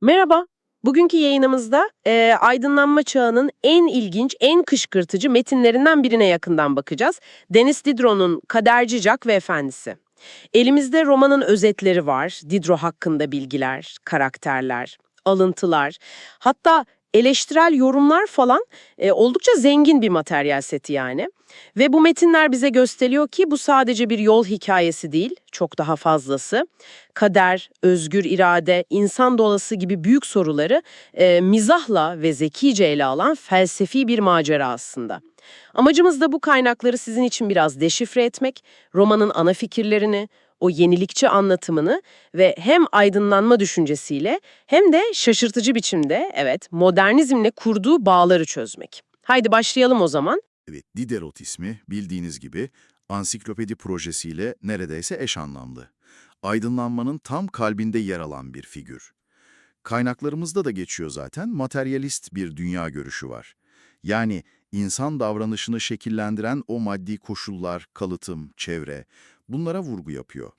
Merhaba. Bugünkü yayınımızda e, aydınlanma çağının en ilginç, en kışkırtıcı metinlerinden birine yakından bakacağız. Deniz Diderot'un Kaderci Jack ve Efendisi. Elimizde romanın özetleri var, Diderot hakkında bilgiler, karakterler, alıntılar, hatta eleştirel yorumlar falan e, oldukça zengin bir materyal seti yani. Ve bu metinler bize gösteriyor ki bu sadece bir yol hikayesi değil, çok daha fazlası. Kader, özgür irade, insan doğası gibi büyük soruları e, mizahla ve zekice ele alan felsefi bir macera aslında. Amacımız da bu kaynakları sizin için biraz deşifre etmek, romanın ana fikirlerini, o yenilikçi anlatımını ve hem aydınlanma düşüncesiyle hem de şaşırtıcı biçimde evet modernizmle kurduğu bağları çözmek. Haydi başlayalım o zaman. Evet, Diderot ismi bildiğiniz gibi ansiklopedi projesiyle neredeyse eş anlamlı. Aydınlanmanın tam kalbinde yer alan bir figür. Kaynaklarımızda da geçiyor zaten materyalist bir dünya görüşü var. Yani insan davranışını şekillendiren o maddi koşullar, kalıtım, çevre bunlara vurgu yapıyor.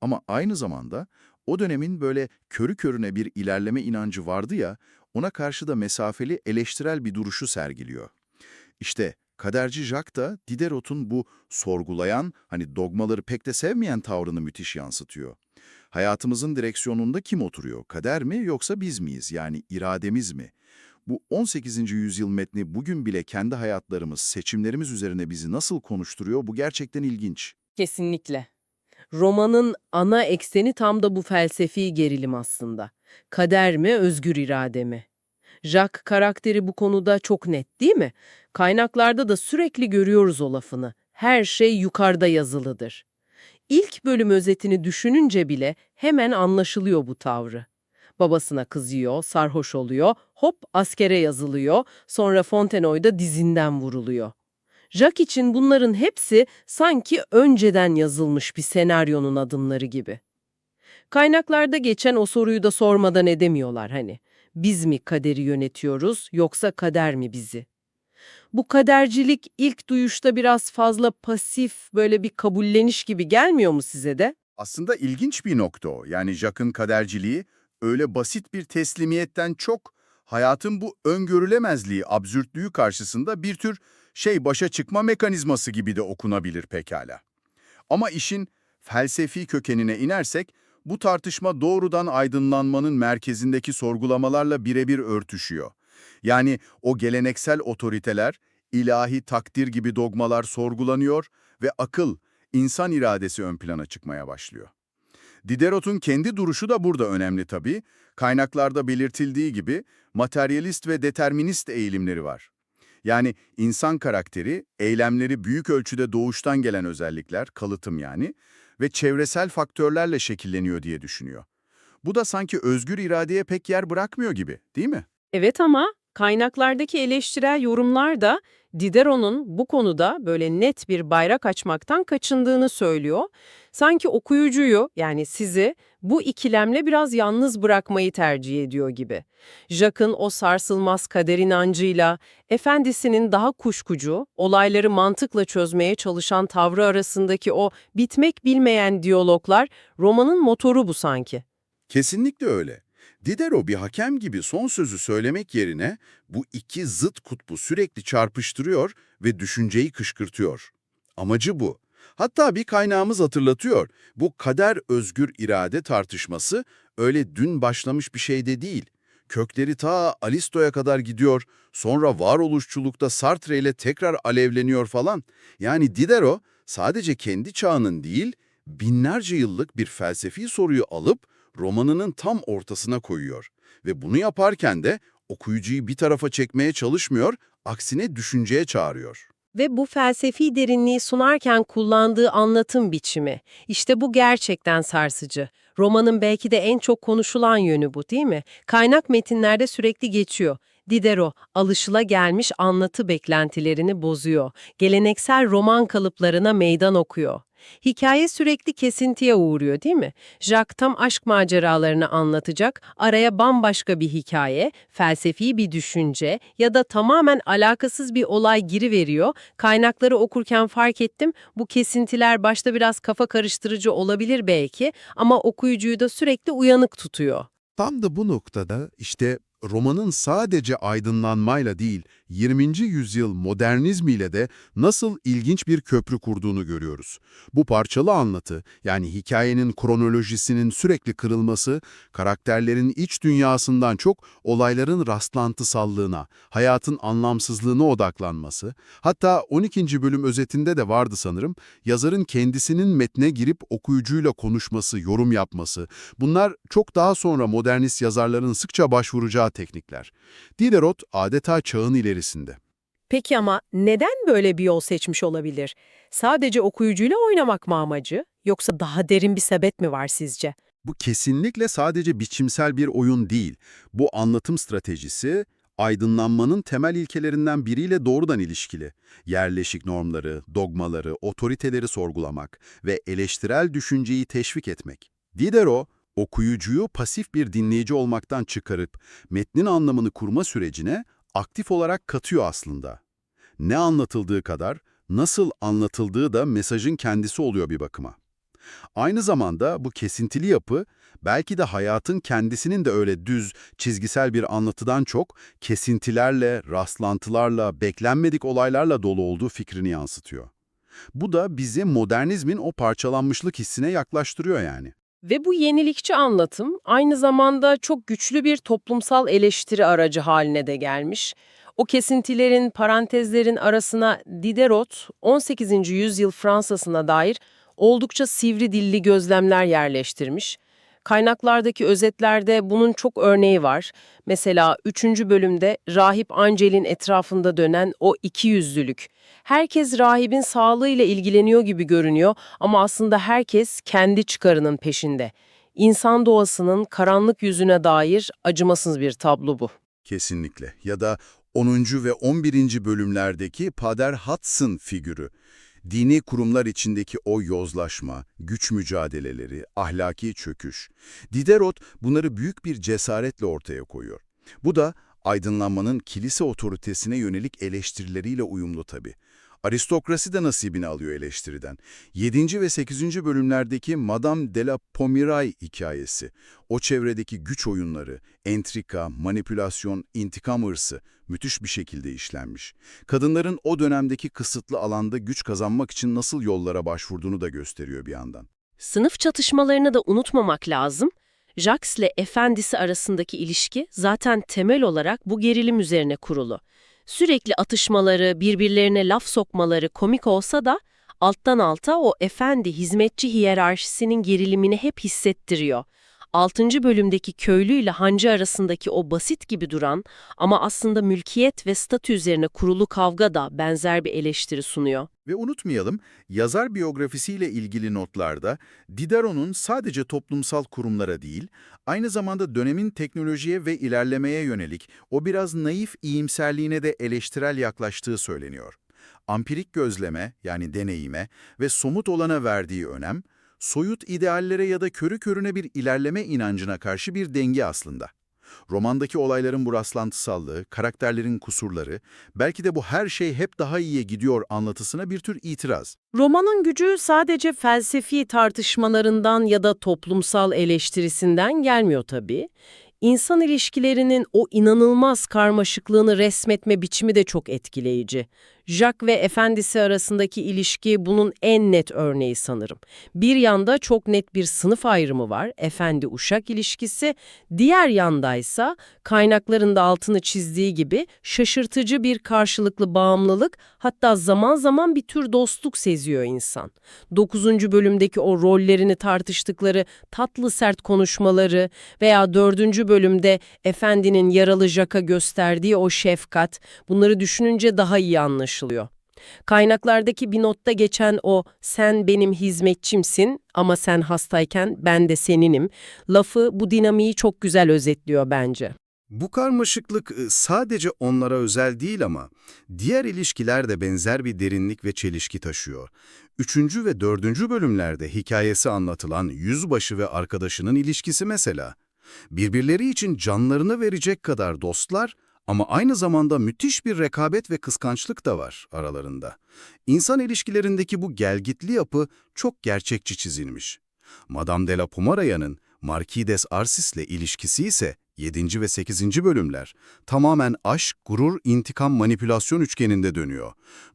Ama aynı zamanda o dönemin böyle körü körüne bir ilerleme inancı vardı ya, ona karşı da mesafeli eleştirel bir duruşu sergiliyor. İşte Kaderci Jacques da Diderot'un bu sorgulayan, hani dogmaları pek de sevmeyen tavrını müthiş yansıtıyor. Hayatımızın direksiyonunda kim oturuyor? Kader mi yoksa biz miyiz? Yani irademiz mi? Bu 18. yüzyıl metni bugün bile kendi hayatlarımız, seçimlerimiz üzerine bizi nasıl konuşturuyor? Bu gerçekten ilginç. Kesinlikle. Romanın ana ekseni tam da bu felsefi gerilim aslında. Kader mi, özgür irade mi? Jack karakteri bu konuda çok net değil mi? Kaynaklarda da sürekli görüyoruz o lafını. Her şey yukarıda yazılıdır. İlk bölüm özetini düşününce bile hemen anlaşılıyor bu tavrı. Babasına kızıyor, sarhoş oluyor, hop askere yazılıyor, sonra Fontenoy'da dizinden vuruluyor. Jack için bunların hepsi sanki önceden yazılmış bir senaryonun adımları gibi. Kaynaklarda geçen o soruyu da sormadan edemiyorlar hani. Biz mi kaderi yönetiyoruz yoksa kader mi bizi? Bu kadercilik ilk duyuşta biraz fazla pasif, böyle bir kabulleniş gibi gelmiyor mu size de? Aslında ilginç bir nokta o. Yani Jacques'ın kaderciliği öyle basit bir teslimiyetten çok hayatın bu öngörülemezliği, absürtlüğü karşısında bir tür şey başa çıkma mekanizması gibi de okunabilir pekala. Ama işin felsefi kökenine inersek bu tartışma doğrudan aydınlanmanın merkezindeki sorgulamalarla birebir örtüşüyor. Yani o geleneksel otoriteler, ilahi takdir gibi dogmalar sorgulanıyor ve akıl, insan iradesi ön plana çıkmaya başlıyor. Diderot'un kendi duruşu da burada önemli tabii. Kaynaklarda belirtildiği gibi materyalist ve determinist eğilimleri var. Yani insan karakteri, eylemleri büyük ölçüde doğuştan gelen özellikler, kalıtım yani ve çevresel faktörlerle şekilleniyor diye düşünüyor. Bu da sanki özgür iradeye pek yer bırakmıyor gibi, değil mi? Evet ama kaynaklardaki eleştirel yorumlar da Diderot'un bu konuda böyle net bir bayrak açmaktan kaçındığını söylüyor. Sanki okuyucuyu yani sizi bu ikilemle biraz yalnız bırakmayı tercih ediyor gibi. Jacques'ın o sarsılmaz kader inancıyla efendisinin daha kuşkucu, olayları mantıkla çözmeye çalışan tavrı arasındaki o bitmek bilmeyen diyaloglar romanın motoru bu sanki. Kesinlikle öyle. Diderot bir hakem gibi son sözü söylemek yerine bu iki zıt kutbu sürekli çarpıştırıyor ve düşünceyi kışkırtıyor. Amacı bu. Hatta bir kaynağımız hatırlatıyor. Bu kader özgür irade tartışması öyle dün başlamış bir şey de değil. Kökleri ta Aristo'ya kadar gidiyor, sonra varoluşçulukta Sartre ile tekrar alevleniyor falan. Yani Diderot sadece kendi çağının değil, binlerce yıllık bir felsefi soruyu alıp romanının tam ortasına koyuyor. Ve bunu yaparken de okuyucuyu bir tarafa çekmeye çalışmıyor, aksine düşünceye çağırıyor. Ve bu felsefi derinliği sunarken kullandığı anlatım biçimi, işte bu gerçekten sarsıcı. Romanın belki de en çok konuşulan yönü bu değil mi? Kaynak metinlerde sürekli geçiyor. Diderot, alışılagelmiş anlatı beklentilerini bozuyor. Geleneksel roman kalıplarına meydan okuyor. Hikaye sürekli kesintiye uğruyor değil mi? Jacques tam aşk maceralarını anlatacak, araya bambaşka bir hikaye, felsefi bir düşünce ya da tamamen alakasız bir olay giriveriyor. Kaynakları okurken fark ettim, bu kesintiler başta biraz kafa karıştırıcı olabilir belki ama okuyucuyu da sürekli uyanık tutuyor. Tam da bu noktada işte romanın sadece aydınlanmayla değil, 20. yüzyıl modernizmiyle de nasıl ilginç bir köprü kurduğunu görüyoruz. Bu parçalı anlatı, yani hikayenin kronolojisinin sürekli kırılması, karakterlerin iç dünyasından çok olayların rastlantısallığına, hayatın anlamsızlığına odaklanması, hatta 12. bölüm özetinde de vardı sanırım, yazarın kendisinin metne girip okuyucuyla konuşması, yorum yapması, bunlar çok daha sonra modernist yazarların sıkça başvuracağı teknikler. Diderot adeta çağın ilerisinde. Peki ama neden böyle bir yol seçmiş olabilir? Sadece okuyucuyla oynamak mı amacı? Yoksa daha derin bir sebep mi var sizce? Bu kesinlikle sadece biçimsel bir oyun değil. Bu anlatım stratejisi, aydınlanmanın temel ilkelerinden biriyle doğrudan ilişkili. Yerleşik normları, dogmaları, otoriteleri sorgulamak ve eleştirel düşünceyi teşvik etmek. Diderot, okuyucuyu pasif bir dinleyici olmaktan çıkarıp metnin anlamını kurma sürecine aktif olarak katıyor aslında. Ne anlatıldığı kadar, nasıl anlatıldığı da mesajın kendisi oluyor bir bakıma. Aynı zamanda bu kesintili yapı, belki de hayatın kendisinin de öyle düz, çizgisel bir anlatıdan çok, kesintilerle, rastlantılarla, beklenmedik olaylarla dolu olduğu fikrini yansıtıyor. Bu da bizi modernizmin o parçalanmışlık hissine yaklaştırıyor yani. Ve bu yenilikçi anlatım aynı zamanda çok güçlü bir toplumsal eleştiri aracı haline de gelmiş. O kesintilerin, parantezlerin arasına Diderot, 18. yüzyıl Fransa'sına dair oldukça sivri dilli gözlemler yerleştirmiş. Kaynaklardaki özetlerde bunun çok örneği var. Mesela 3. bölümde Rahip Angel'in etrafında dönen o iki yüzlülük. Herkes rahibin sağlığıyla ilgileniyor gibi görünüyor ama aslında herkes kendi çıkarının peşinde. İnsan doğasının karanlık yüzüne dair acımasız bir tablo bu. Kesinlikle. Ya da 10. ve 11. bölümlerdeki Pader Hudson figürü. Dini kurumlar içindeki o yozlaşma, güç mücadeleleri, ahlaki çöküş. Diderot bunları büyük bir cesaretle ortaya koyuyor. Bu da aydınlanmanın kilise otoritesine yönelik eleştirileriyle uyumlu tabii. Aristokrasi de nasibini alıyor eleştiriden. 7. ve 8. bölümlerdeki Madame de la Pommeraye hikayesi, o çevredeki güç oyunları, entrika, manipülasyon, intikam hırsı müthiş bir şekilde işlenmiş. Kadınların o dönemdeki kısıtlı alanda güç kazanmak için nasıl yollara başvurduğunu da gösteriyor bir yandan. Sınıf çatışmalarını da unutmamak lazım. Jacques ile efendisi arasındaki ilişki zaten temel olarak bu gerilim üzerine kurulu. Sürekli atışmaları, birbirlerine laf sokmaları komik olsa da alttan alta o efendi-hizmetçi hiyerarşisinin gerilimini hep hissettiriyor. 6. bölümdeki köylü ile hancı arasındaki o basit gibi duran ama aslında mülkiyet ve statü üzerine kurulu kavga da benzer bir eleştiri sunuyor. Ve unutmayalım, yazar biyografisiyle ilgili notlarda Diderot'un sadece toplumsal kurumlara değil, aynı zamanda dönemin teknolojiye ve ilerlemeye yönelik o biraz naif iyimserliğine de eleştirel yaklaştığı söyleniyor. Ampirik gözleme yani deneyime ve somut olana verdiği önem, soyut ideallere ya da körü körüne bir ilerleme inancına karşı bir denge aslında. Romandaki olayların bu rastlantısallığı, karakterlerin kusurları, belki de bu her şey hep daha iyiye gidiyor anlatısına bir tür itiraz. Romanın gücü sadece felsefi tartışmalarından ya da toplumsal eleştirisinden gelmiyor tabii. İnsan ilişkilerinin o inanılmaz karmaşıklığını resmetme biçimi de çok etkileyici. Jacques ve efendisi arasındaki ilişki bunun en net örneği sanırım. Bir yanda çok net bir sınıf ayrımı var, efendi-uşak ilişkisi. Diğer yandaysa kaynaklarında altını çizdiği gibi şaşırtıcı bir karşılıklı bağımlılık, hatta zaman zaman bir tür dostluk seziyor insan. 9. bölümdeki o rollerini tartıştıkları tatlı sert konuşmaları veya 4. bölümde efendinin yaralı Jacques'a gösterdiği o şefkat, bunları düşününce daha iyi anlaşılıyor. Kaynaklardaki bir notta geçen o sen benim hizmetçimsin ama sen hastayken ben de seninim lafı bu dinamiği çok güzel özetliyor bence. Bu karmaşıklık e, sadece onlara özel değil ama diğer ilişkiler de benzer bir derinlik ve çelişki taşıyor. Üçüncü ve dördüncü bölümlerde hikayesi anlatılan yüzbaşı ve arkadaşının ilişkisi mesela. Birbirleri için canlarını verecek kadar dostlar ama aynı zamanda müthiş bir rekabet ve kıskançlık da var aralarında. İnsan ilişkilerindeki bu gelgitli yapı çok gerçekçi çizilmiş. Madame de la Pomeraya'nın Markides Arsis'le ilişkisi ise 7. ve 8. bölümler tamamen aşk, gurur, intikam, manipülasyon üçgeninde dönüyor.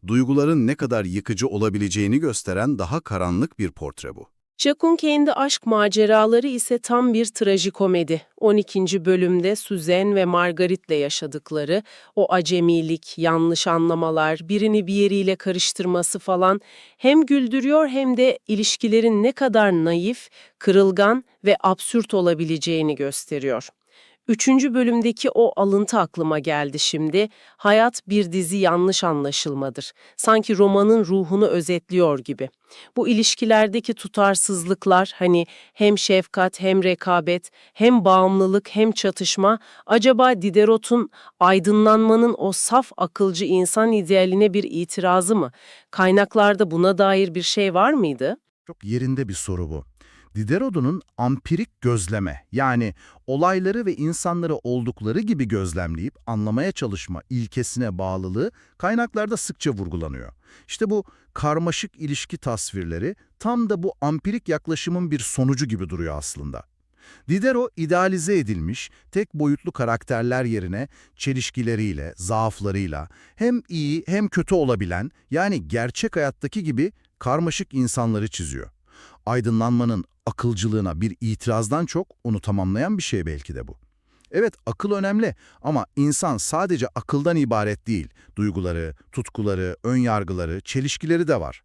Duyguların ne kadar yıkıcı olabileceğini gösteren daha karanlık bir portre bu. Jack'un kendi aşk maceraları ise tam bir trajikomedi. 12. bölümde Suzanne ve Margaret'le yaşadıkları, o acemilik, yanlış anlamalar, birini bir yeriyle karıştırması falan hem güldürüyor hem de ilişkilerin ne kadar naif, kırılgan ve absürt olabileceğini gösteriyor. Üçüncü bölümdeki o alıntı aklıma geldi şimdi. Hayat bir dizi yanlış anlaşılmadır. Sanki romanın ruhunu özetliyor gibi. Bu ilişkilerdeki tutarsızlıklar hani hem şefkat hem rekabet hem bağımlılık hem çatışma acaba Diderot'un aydınlanmanın o saf akılcı insan idealine bir itirazı mı? Kaynaklarda buna dair bir şey var mıydı? Çok yerinde bir soru bu. Diderot'un ampirik gözleme yani olayları ve insanları oldukları gibi gözlemleyip anlamaya çalışma ilkesine bağlılığı kaynaklarda sıkça vurgulanıyor. İşte bu karmaşık ilişki tasvirleri tam da bu ampirik yaklaşımın bir sonucu gibi duruyor aslında. Diderot idealize edilmiş, tek boyutlu karakterler yerine çelişkileriyle, zaaflarıyla hem iyi hem kötü olabilen yani gerçek hayattaki gibi karmaşık insanları çiziyor. Aydınlanmanın akılcılığına bir itirazdan çok onu tamamlayan bir şey belki de bu. Evet akıl önemli ama insan sadece akıldan ibaret değil. Duyguları, tutkuları, önyargıları, çelişkileri de var.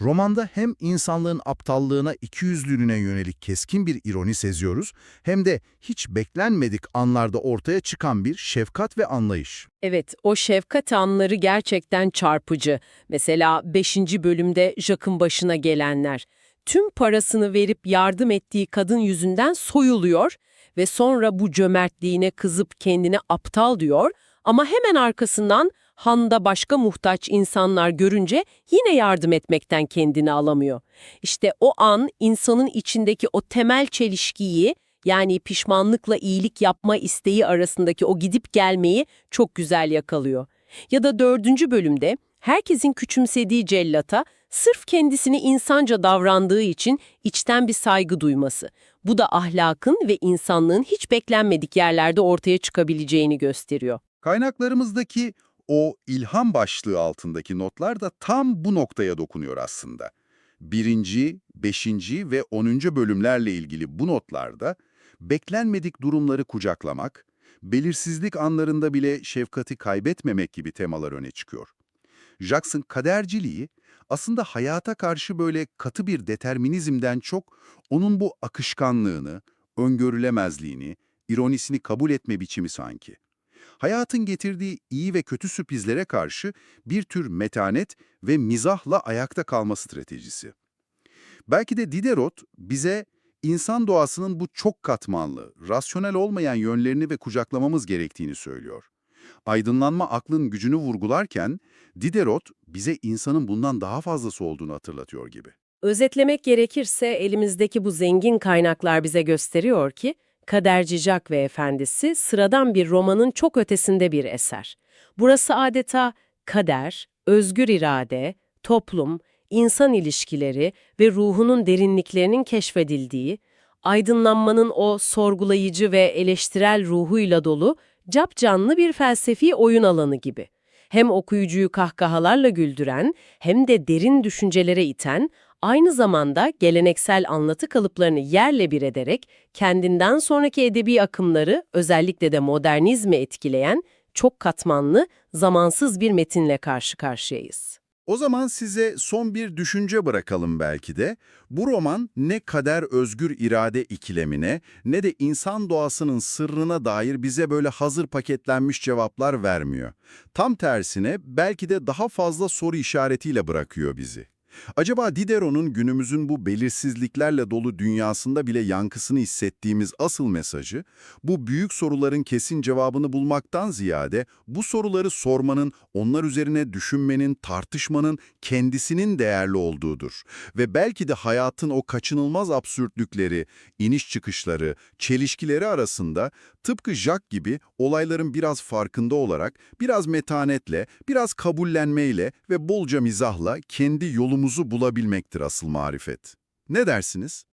Romanda hem insanlığın aptallığına, ikiyüzlülüğüne yönelik keskin bir ironi seziyoruz, hem de hiç beklenmedik anlarda ortaya çıkan bir şefkat ve anlayış. Evet, o şefkat anları gerçekten çarpıcı. Mesela 5. bölümde Jack'ın başına gelenler. Tüm parasını verip yardım ettiği kadın yüzünden soyuluyor ve sonra bu cömertliğine kızıp kendine aptal diyor ama hemen arkasından Han'da başka muhtaç insanlar görünce yine yardım etmekten kendini alamıyor. İşte o an insanın içindeki o temel çelişkiyi yani pişmanlıkla iyilik yapma isteği arasındaki o gidip gelmeyi çok güzel yakalıyor. Ya da dördüncü bölümde herkesin küçümsediği cellata sırf kendisini insanca davrandığı için içten bir saygı duyması. Bu da ahlakın ve insanlığın hiç beklenmedik yerlerde ortaya çıkabileceğini gösteriyor. Kaynaklarımızdaki o ilham başlığı altındaki notlar da tam bu noktaya dokunuyor aslında. Birinci, beşinci ve onuncu bölümlerle ilgili bu notlarda beklenmedik durumları kucaklamak, belirsizlik anlarında bile şefkati kaybetmemek gibi temalar öne çıkıyor. Jackson kaderciliği aslında hayata karşı böyle katı bir determinizmden çok onun bu akışkanlığını, öngörülemezliğini, ironisini kabul etme biçimi sanki. Hayatın getirdiği iyi ve kötü sürprizlere karşı bir tür metanet ve mizahla ayakta kalma stratejisi. Belki de Diderot bize insan doğasının bu çok katmanlı, rasyonel olmayan yönlerini ve kucaklamamız gerektiğini söylüyor. Aydınlanma aklın gücünü vurgularken Diderot bize insanın bundan daha fazlası olduğunu hatırlatıyor gibi. Özetlemek gerekirse elimizdeki bu zengin kaynaklar bize gösteriyor ki Kaderci Jack ve Efendisi sıradan bir romanın çok ötesinde bir eser. Burası adeta kader, özgür irade, toplum, insan ilişkileri ve ruhunun derinliklerinin keşfedildiği, aydınlanmanın o sorgulayıcı ve eleştirel ruhuyla dolu capcanlı bir felsefi oyun alanı gibi. Hem okuyucuyu kahkahalarla güldüren hem de derin düşüncelere iten, aynı zamanda geleneksel anlatı kalıplarını yerle bir ederek kendinden sonraki edebi akımları özellikle de modernizmi etkileyen çok katmanlı, zamansız bir metinle karşı karşıyayız. O zaman size son bir düşünce bırakalım belki de. Bu roman ne kader özgür irade ikilemine ne de insan doğasının sırrına dair bize böyle hazır paketlenmiş cevaplar vermiyor. Tam tersine belki de daha fazla soru işaretiyle bırakıyor bizi. Acaba Diderot'un günümüzün bu belirsizliklerle dolu dünyasında bile yankısını hissettiğimiz asıl mesajı, bu büyük soruların kesin cevabını bulmaktan ziyade bu soruları sormanın, onlar üzerine düşünmenin, tartışmanın kendisinin değerli olduğudur. Ve belki de hayatın o kaçınılmaz absürtlükleri, iniş çıkışları, çelişkileri arasında tıpkı Jacques gibi olayların biraz farkında olarak, biraz metanetle, biraz kabullenmeyle ve bolca mizahla kendi yolumuzu bulabilmektir asıl marifet. Ne dersiniz?